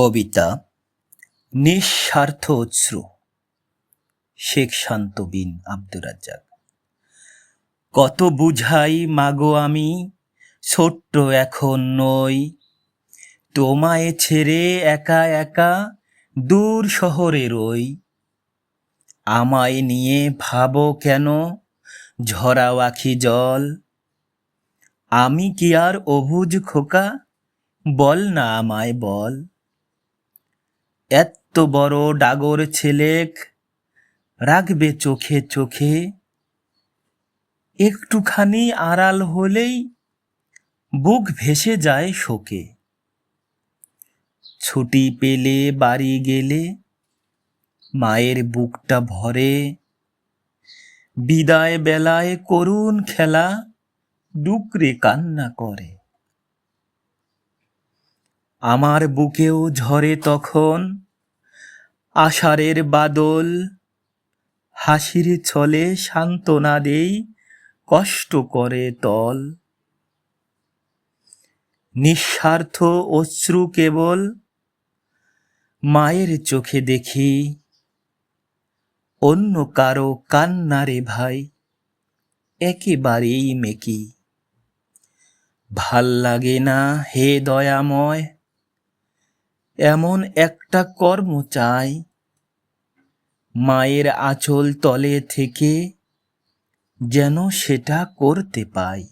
কবিতা নিঃস্বার্থ অশ্রু। শেখ শান্ত বিন আব্দুর রাজ্জাক। কত বুঝাই মাগো আমি, ছোট্ট এখন নই। তোমায় ছেড়ে একা একা দূর শহরে রই। আমায় নিয়ে ভাবো কেন ঝরা আখি জল। আমি কি আর অবুঝ খোকা, বল না আমায় বল। এত বড় ডাগর ছেলেক রাখবে চোখে চোখে। একটুখানি আড়াল হলেই বুক ভেসে যায় শোকে। ছুটি পেলে বাড়ি গেলে মায়ের বুকটা ভরে। বিদায় বেলায় করুণ খেলা, ডুকরে কান্না করে। আমার বুকেও ঝরে তখন। আষাঢ়ের বাদল, হাসির ছলে সান্ত্বনা দেই, কষ্ট করে তল। নিঃস্বার্থ অশ্রু কেবল মায়ের চোখে দেখি। অন্য কারও কান্নারে ভাই, একেবারেই মেকি। ভালো লাগে না হে দয়াময় এমন একটা কর্ম চাই। মায়ের আঁচল তলে থেকে যেন সেটা করতে পাই।